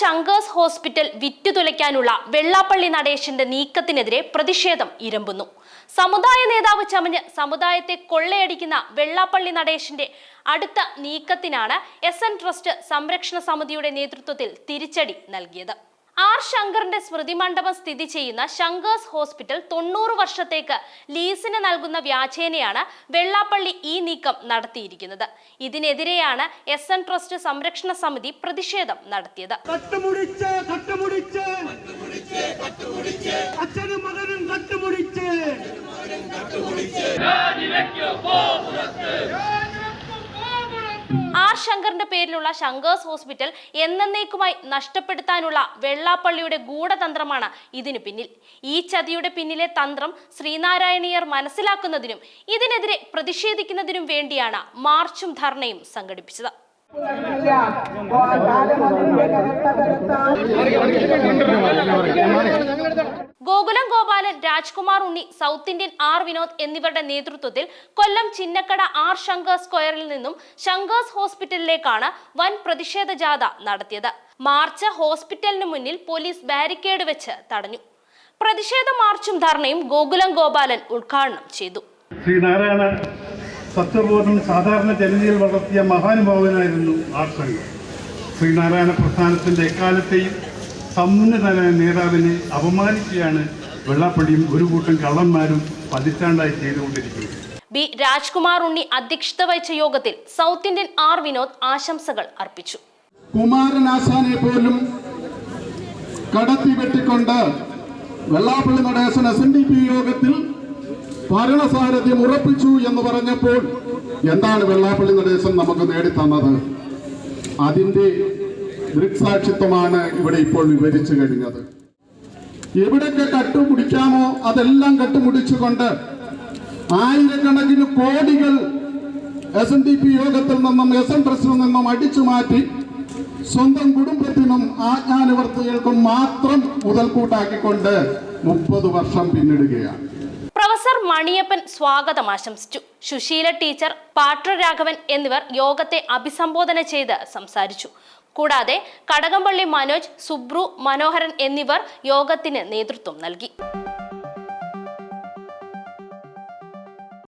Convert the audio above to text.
Shankar's hospital വിറ്റുതുലയ്ക്കാനുള്ള വെള്ളാപ്പള്ളി നടേശന്റെ നീക്കത്തിനെതിരെ പ്രതിഷേധം ഇരമ്പുന്നു. സമുദായ നേതാവ് ചമഞ്ഞ് സമുദായത്തെ കൊള്ളയടിക്കുന്ന വെള്ളാപ്പള്ളി നടേശന്റെ അടുത്ത നീക്കത്തിനാണ് എസ് എൻ ട്രസ്റ്റ് സംരക്ഷണ സമിതിയുടെ നേതൃത്വത്തിൽ തിരിച്ചടി നൽകിയത്. ആർ ശങ്കറിന്റെ സ്മൃതി മണ്ഡപം സ്ഥിതി ചെയ്യുന്ന ശങ്കേഴ്സ് ഹോസ്പിറ്റൽ തൊണ്ണൂറ് വർഷത്തേക്ക് ലീസിന് നൽകുന്ന വ്യാജേനയാണ് വെള്ളാപ്പള്ളി ഈ നീക്കം നടത്തിയിരിക്കുന്നത്. ഇതിനെതിരെയാണ് എസ് എൻ ട്രസ്റ്റ് സംരക്ഷണ സമിതി പ്രതിഷേധം നടത്തിയത്. കട്ടുമുടിച്ച് കട്ടുമുടിച്ച്. അച്ഛനും മകനും കട്ടുമുടിച്ച്. ആർ ശങ്കറിന്റെ പേരിലുള്ള ശങ്കേഴ്സ് ഹോസ്പിറ്റൽ എന്നേക്കുമായി നഷ്ടപ്പെടുത്താനുള്ള വെള്ളാപ്പള്ളിയുടെ ഗൂഢതന്ത്രമാണ് ഇതിനു പിന്നിൽ. ഈ ചതിയുടെ പിന്നിലെ തന്ത്രം ശ്രീനാരായണീയർ മനസ്സിലാക്കുന്നതിനും ഇതിനെതിരെ പ്രതിഷേധിക്കുന്നതിനും വേണ്ടിയാണ് മാർച്ചും ധർണയും സംഘടിപ്പിച്ചത്. Gopalan Rajkumar Unni South Indian R Vinod എന്നിവരുടെ നേതൃത്വത്തിൽ കൊല്ലം ചിന്നക്കട ആർ ശങ്കർ സ്ക്വയറിൽ നിന്നും ശങ്കേഴ്സ് ഹോസ്പിറ്റലിലേക്കാണ് വൻ പ്രതിഷേധ ജാഥ നടത്തിയത്. മാർച്ച് ഹോസ്പിറ്റലിന് മുന്നിൽ പോലീസ് ബാരിക്കേഡ് വെച്ച് തടഞ്ഞു. പ്രതിഷേധ മാർച്ചും ധർണയും ഗോകുലം ഗോപാലൻ ഉദ്ഘാടനം ചെയ്തു. ശ്രീനാരായണ സത്യബോധം സാധാരണ ജനതയിൽ വളർത്തിയ മഹാനുഭാവനായിരുന്നു ആർ ശങ്കർ. ശ്രീനാരായണ പ്രസ്ഥാനത്തിന്റെ എക്കാലത്തെയും സമുന്നതനായ നേതാവിനെ അപമാനിക്കുകയാണ് വെള്ളാപ്പള്ളിയും ഒരു കൂട്ടം കള്ളന്മാരും പതിറ്റാണ്ടായി ചെയ്തുകൊണ്ടിരിക്കുന്നു. ബി രാജ്കുമാർ ഉണ്ണി അധ്യക്ഷത വഹിച്ച യോഗത്തിൽ സൗത്ത് ഇന്ത്യൻ ആർ വിനോദ് ആശംസകൾ അർപ്പിച്ചു. കുമാരനാശാനെ പോലും കടത്തി വെട്ടിക്കൊണ്ട് Vellappally Natesan S N D P യോഗത്തിൽ ഭരണസാരഥ്യം ഉറപ്പിച്ചു എന്ന് പറഞ്ഞപ്പോൾ എന്താണ് വെള്ളാപ്പള്ളി നടേശൻ നമുക്ക് നേടിത്തന്നത്? അതിന്റെ ദൃക്സാക്ഷിത്വമാണ് ഇവിടെ ഇപ്പോൾ വിവരിച്ചു കഴിഞ്ഞത്. എവിടൊക്കെ കട്ടുപിടിക്കാമോ അതെല്ലാം കട്ടുമുടിച്ചുകൊണ്ട് ആയിരക്കണക്കിന് കോടികൾ എസ് എൻ ഡി പി യോഗത്തിൽ നിന്നും എസ് എൻ ട്രസ്റ്റിൽ നിന്നും അടിച്ചു മാറ്റി സ്വന്തം കുടുംബത്തിനും ആജ്ഞാനുവർത്തികൾക്കും മാത്രം മുതൽക്കൂട്ടാക്കിക്കൊണ്ട് മുപ്പത് വർഷം പിന്നിടുകയാണ്. പ്രൊഫസർ മണിയപ്പൻ സ്വാഗതം ആശംസിച്ചു. സുശീല ടീച്ചർ പാട്രരാഘവൻ എന്നിവർ യോഗത്തെ അഭിസംബോധന ചെയ്ത് സംസാരിച്ചു. കൂടാതെ കടകംപള്ളി മനോജ് സുബ്രു മനോഹരൻ എന്നിവർ യോഗത്തിന് നേതൃത്വം നൽകി.